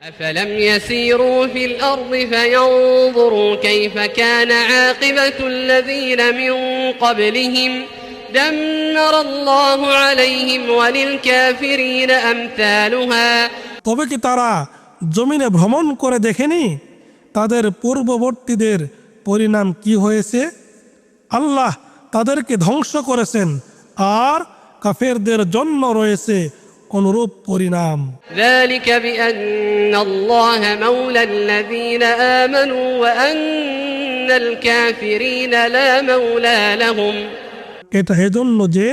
أفلم يسيروا في الأرض فينظروا كيف كان عاقبة الذين من قبلهم دمر الله عليهم وللكافرين أمثالها তবে কি তারা জমিনে ভ্রমণ করে দেখেনি তাদের পূর্ববর্তীদের পরিণাম কি হয়েছে আল্লাহ তাদেরকে ধ্বংস করেছেন আর কাফেরদের জন্য রয়েছে অনুরূপ পরিণাম ذلك بأن الله مولى الذين آمنوا وأن الكافرين لا مولى لهم এটা এজন্য যে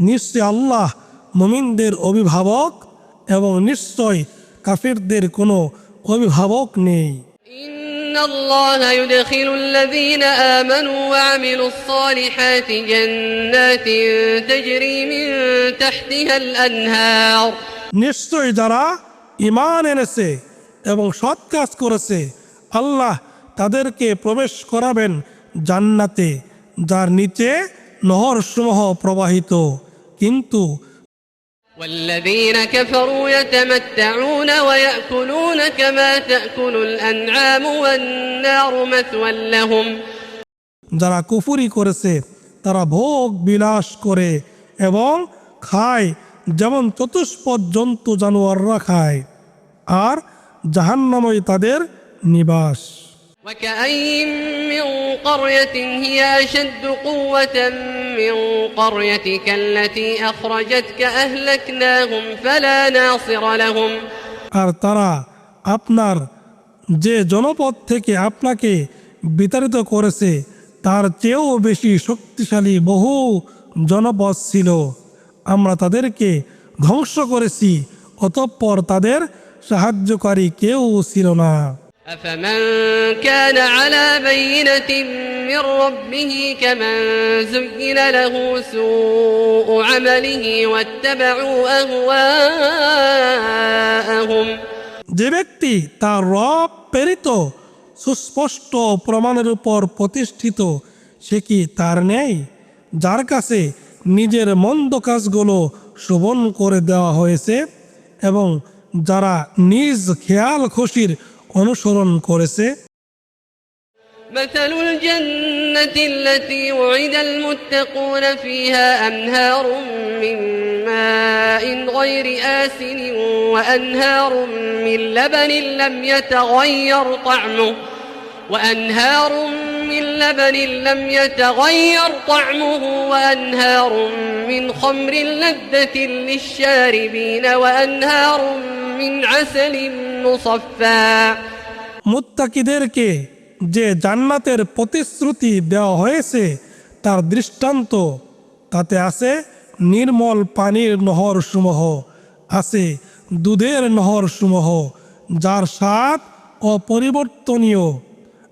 নিশ্চয় আল্লাহ মুমিনদের অভিভাবক এবং নিশ্চয় কাফেরদের কোনো অভিভাবক নেই إن الله يدخل الذين آمنوا وعملوا الصالحات جنات تجري من تحتها الأنهار নিশ্চয় যারা ইমান এনেছে এবং সৎ কাজ করেছে আল্লাহ তাদেরকে প্রবেশ করাবেন জান্নাতে যার নিচে নহরসমূহ প্রবাহিত কিন্তু والذين كفروا يتمتعون ويأكلون كما تأكل الأنعام والنار مثوى لهم যারা কুফুরি করেছে তারা ভোগ বিলাস করে এবং খায় যেমন চতুষ্পদ জন্তু জানোয়াররা খায় আর জাহান্নাময় তাদের নিবাস وكأين من قرية هي أشد قوة من قريتك التي أخرجتك أهلكناهم فلا ناصر لهم আর তারা আপনার যে জনপদ থেকে আপনাকে বিতাড়িত করেছে তার চেয়েও বেশি শক্তিশালী বহু জনপদ ছিল আমরা তাদেরকে ধ্বংস করেছি অতঃপর তাদের সাহায্যকারী কেউ ছিল না أفمن كان على بينة من ربه كمن زين له سوء عمله واتبعوا أهواءهم যে ব্যক্তি তার রব প্রেরিত সুস্পষ্ট প্রমাণের উপর প্রতিষ্ঠিত সে কি তার নেই যার কাছে নিজের মন্দ কাজগুলো শোভন করে দেওয়া হয়েছে এবং যারা নিজ খেয়াল খুশির অনুসরণ করেছে مثل الجنة التي وعد المتقون فيها أنهار من ماء غير آسن وأنهار من لبن لم يتغير طعمه وأنهار من لبن لم يتغير طعمه وأنهار من خمر لذة للشاربين وأنهار من عسل مصفى মুত্তাকিদেরকে যে জান্নাতের প্রতিশ্রুতি দেওয়া হয়েছে, তার দৃষ্টান্ত, তাতে আছে নির্মল পানির নহর নহরসমূহ আছে দুধের নহর নহরসমূহ যার স্বাদ অপরিবর্তনীয়,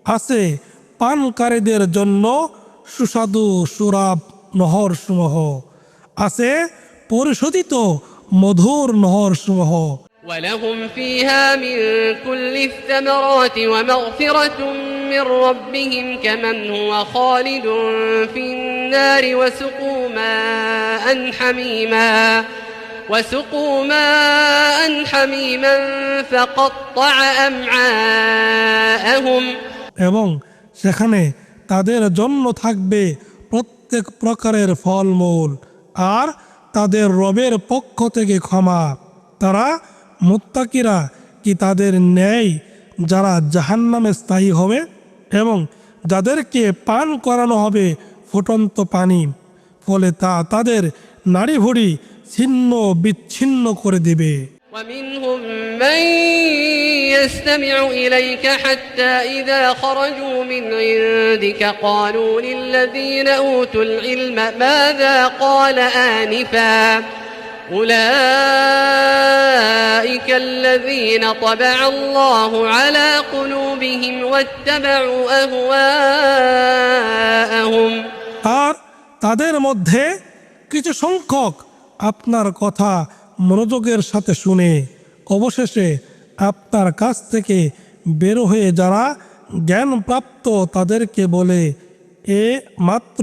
আছে পানকারীদের জন্য সুস্বাদু সুরাব নহর নহরসমূহ আছে পরিশোধিত মধুর নহর নহরসমূহ ولهم فيها من كل الثمرات ومغفرة من ربهم كمن هو خالد في النار وسقوا ماء حميما وسقوا ماء حميما فقطع أمعاءهم এবং সেখানে তাদের জন্য থাকবে প্রত্যেক প্রকারের ফলমূল আর তাদের রবের পক্ষ থেকে ক্ষমা তারা মুত্তাকিরা কি তাদের ন্যায় যারা জাহান্নামে স্থায়ী হবে এবং যাদেরকে পান করানো হবে ফুটন্ত পানি ফলে তা তাদের নাড়ি ভুড়ি ছিন্ন বিচ্ছিন্ন করে দেবে ومنهم من يستمع إليك حتى إذا خرجوا من عندك قالوا للذين أوتوا العلم ماذا قال آنفا أولئك الذين طبع الله على قلوبهم واتبعوا أهواءهم আর তাদের মধ্যে কিছু সংখ্যক আপনার কথা মনোযোগের সাথে শুনে অবশেষে আপনার কাছ থেকে বের হয়ে যারা জ্ঞানপ্রাপ্ত তাদেরকে বলে এ মাত্র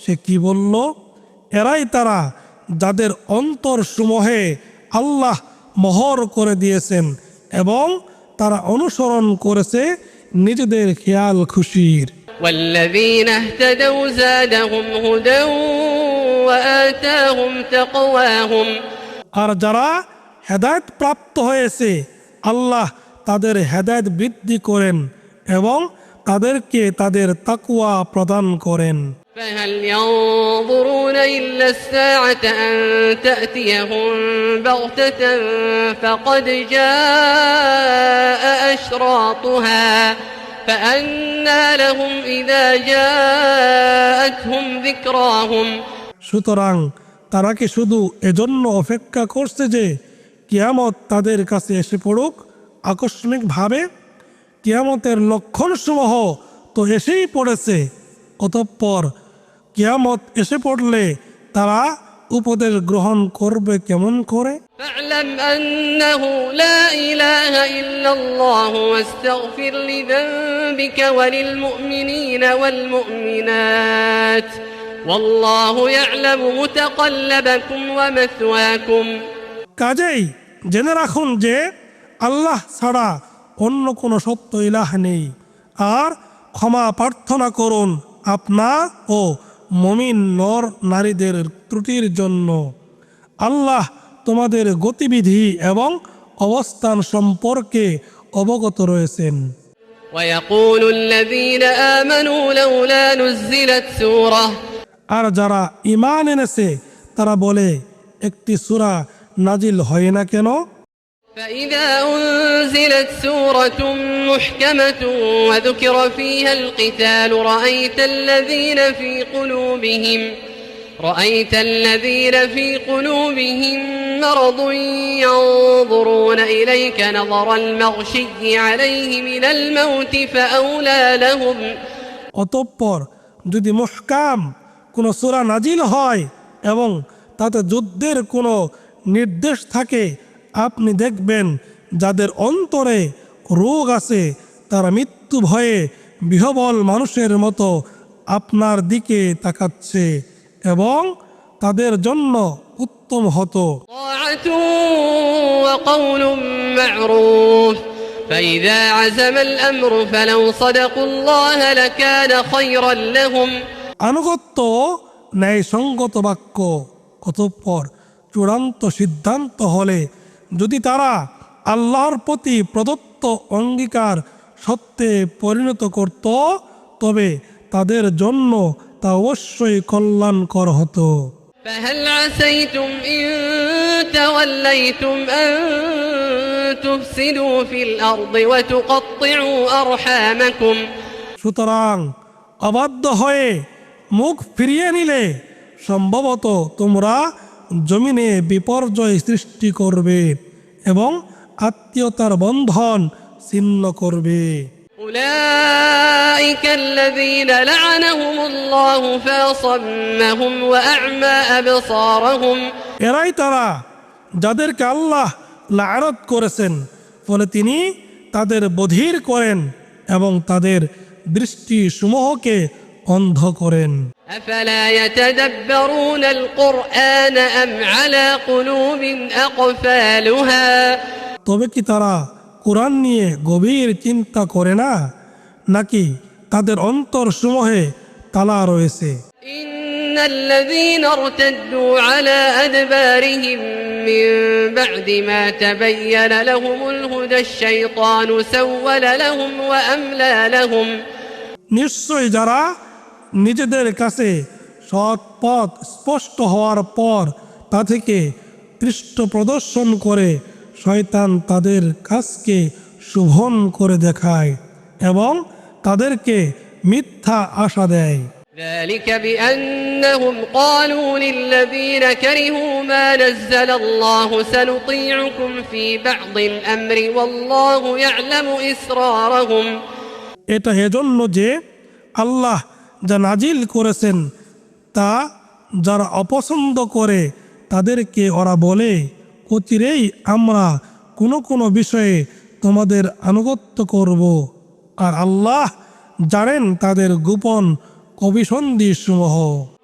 সে কি বলল এরাই তারা যাদের অন্তর সমূহে আল্লাহ মোহর করে দিয়েছেন এবং তারা অনুসরণ করেছে নিজেদের খেয়াল খুশির والذين اهتدوا زادهم هدى وآتاهم تقواهم আর যারা হেদায়ত প্রাপ্ত হয়েছে আল্লাহ তাদের হেদায়ত বৃদ্ধি করেন এবং তাদেরকে তাদের তাকুয়া প্রদান করেন فهل ينظرون إلا الساعة أن تأتيهم بغتة فقد جاء أشراطها فأنى لهم إذا جاءتهم ذكراهم সুতরাং তারা কি শুধু এজন্য অপেক্ষা করছে যে কিয়ামত তাদের কাছে এসে পড়ুক আকস্মিকভাবে কিয়ামতের লক্ষণসমূহ তো এসেই পড়েছে অতঃপর কিয়ামত এসে পড়লে তারা উপদেশ গ্রহণ করবে কেমন করে? কাজেই জেনে রাখুন যে আল্লাহ ছাড়া অন্য কোনো সত্য ইলাহ নেই। আর ক্ষমা প্রার্থনা করুন আপনার ও মমিন নর নারীদের ত্রুটির জন্য আল্লাহ তোমাদের গতিবিধি এবং অবস্থান সম্পর্কে অবগত রয়েছেন ويقول الذين آمنوا لولا نزلت سورة আর যারা ইমান এনেছে তারা বলে একটি সূরা নাজিল হয় না কেন فإذا أنزلت سورة محكمة وذكر فيها القتال رأيت الذين في قلوبهم رأيت الذين في قلوبهم مرض ينظرون إليك نظر المغشي عليه من الموت فأولى لهم অতঃপর যদি মুহকাম কোনো সূরা নাজিল হয় এবং তাতে যুদ্ধের কোনো নির্দেশ থাকে আপনি দেখবেন যাদের অন্তরে রোগ আছে তারা মৃত্যু ভয়ে বিহবল মানুষের মতো আপনার দিকে তাকাচ্ছে এবং তাদের জন্য উত্তম হতো طاعة وقول معروف فإذا عزم الأمر فلو صدقوا الله لكان خيرا لهم আনুগত্য ন্যায়সঙ্গত বাক্য অতঃপর চূড়ান্ত সিদ্ধান্ত হলে যদি তারা আল্লাহর প্রতি প্রদত্ত অঙ্গীকার সত্যে পরিণত করত তবে তাদের জন্য তা অবশ্যই কল্যাণকর হতো فهل عسيتم إن توليتم أن تفسدوا في الأرض وتقطعوا أرحامكم সুতরাং অবাধ্য হয়ে মুখ ফিরিয়ে নিলে সম্ভবত তোমরা জমিনে বিপর্যয় সৃষ্টি করবে এবং আত্মীয়তার বন্ধন ছিন্ন করবে أولئك الذين لعنهم الله فأصمهم وأعمى أبصارهم এরাই তারা যাদেরকে আল্লাহ লায়নত করেছেন ফলে তিনি তাদের বধির করেন এবং তাদের দৃষ্টি সমূহকে অন্ধ করেন أفلا يتدبرون القرآن أم على قلوب أقفالها তবে কি তারা কোরআন নিয়ে গভীর চিন্তা করে না নাকি তাদের অন্তর সমূহে তালা রয়েছে إن الذين ارتدوا على أدبارهم من بعد ما تبين لهم الهدى الشيطان سول لهم وأملى لهم নিশ্চয় যারা নিজেদের কাছে সৎ পথ স্পষ্ট হওয়ার পর তা থেকে পৃষ্ঠ প্রদর্শন করে শয়তান তাদের কাজকে শুভন করে দেখায় এবং তাদেরকে মিথ্যা আশা দেয় ذلك بأنهم قالوا للذين كرهوا ما نزل الله سنطيعكم في بعض الأمر والله يعلم إسرارهم এটা এজন্য যে আল্লাহ যা নাজিল করেছেন তা যারা অপছন্দ করে তাদেরকে ওরা বলে অচিরেই আমরা কোনো কোনো বিষয়ে তোমাদের আনুগত্য করব আর আল্লাহ জানেন তাদের গোপন অভিসন্ধি সমূহ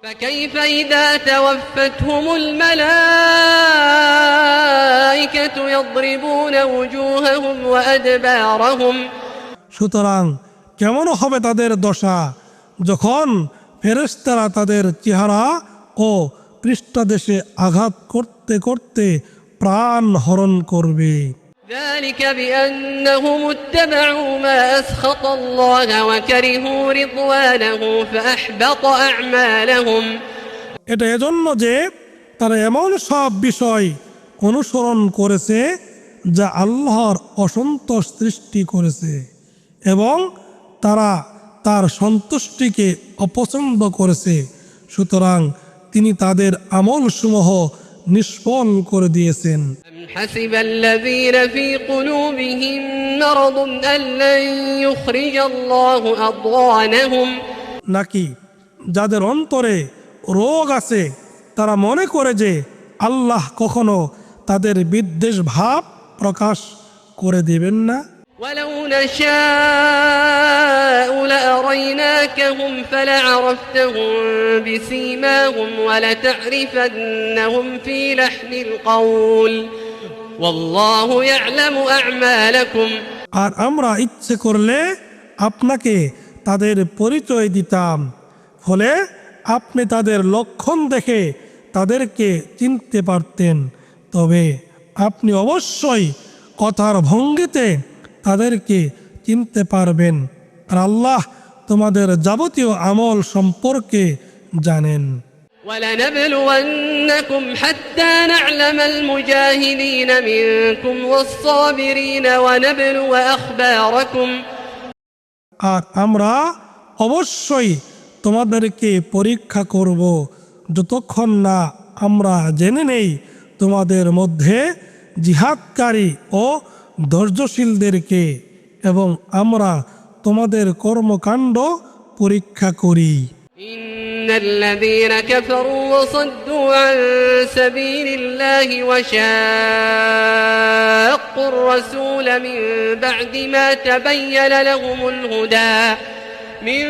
فكيف إذا توفتهم الملائكة يضربون وجوههم وأدبارهم সুতরাং কেমন হবে তাদের দশা যখন ফেরেশতারা তাদের চেহারা ও পৃষ্ঠদেশে আঘাত করতে করতে প্রাণ হরণ করবে ذلك بأنهم اتبعوا ما أسخط الله وكرهوا رضوانه فأحبط أعمالهم এটা এজন্য যে তারা এমন সব বিষয় অনুসরণ করেছে যা আল্লাহর অসন্তোষ সৃষ্টি করেছে এবং তারা তার সন্তুষ্টিকে অপছন্দ করেছে সুতরাং তিনি তাদের আমলসমূহ নিষ্ফল করে দিয়েছেন أم حسب الذين في قلوبهم مرض أن لن يخرج الله أضغانهم নাকি যাদের অন্তরে রোগ আছে তারা মনে করে যে আল্লাহ কখনো তাদের বিদ্বেষ ভাব প্রকাশ করে দেবেন না ولو نشاء لأريناكهم فلعرفتهم بسيماهم ولتعرفنهم في لحن القول والله يعلم أعمالكم আর আমরা ইচ্ছে করলে আপনাকে তাদের পরিচয় দিতাম ফলে আপনি তাদের লক্ষণ দেখে তাদেরকে চিনতে পারতেন তবে আপনি অবশ্যই কথার ভঙ্গিতে তাদেরকে চিনতে পারবেন আর আল্লাহ তোমাদের যাবতীয় আমল সম্পর্কে জানেন ولنبلونكم حتى نعلم المجاهدين منكم والصابرين ونبلو أخباركم আর আমরা অবশ্যই তোমাদেরকে পরীক্ষা করব যতক্ষণ না আমরা জেনে নেই তোমাদের মধ্যে জিহাদকারী ও ধৈর্যশীলদেরকে এবং আমরা তোমাদের কর্মকাণ্ড পরীক্ষা করি إن الذين كفروا وصدوا عن سبيل الله وشاقوا الرسول من بعد ما تبين لهم الهدى من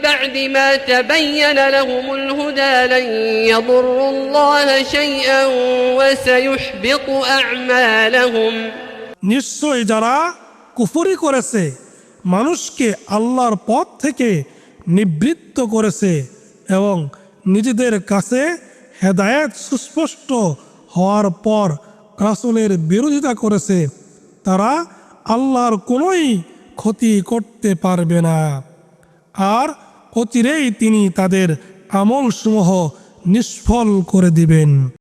بعد ما تبين لهم الهدى لن يضروا الله شيئا وسيحبط أعمالهم নিশ্চয় যারা কুফরি করেছে, মানুষকে আল্লাহর পথ থেকে নিবৃত্ত করেছে এবং নিজেদের কাছে হেদায়েত সুস্পষ্ট হওয়ার পর রাসুলের বিরোধিতা করেছে, তারা আল্লাহর কোনোই ক্ষতি করতে পারবে না। আর অচিরেই তিনি তাদের আমলসমূহ নিষ্ফল করে দিবেন।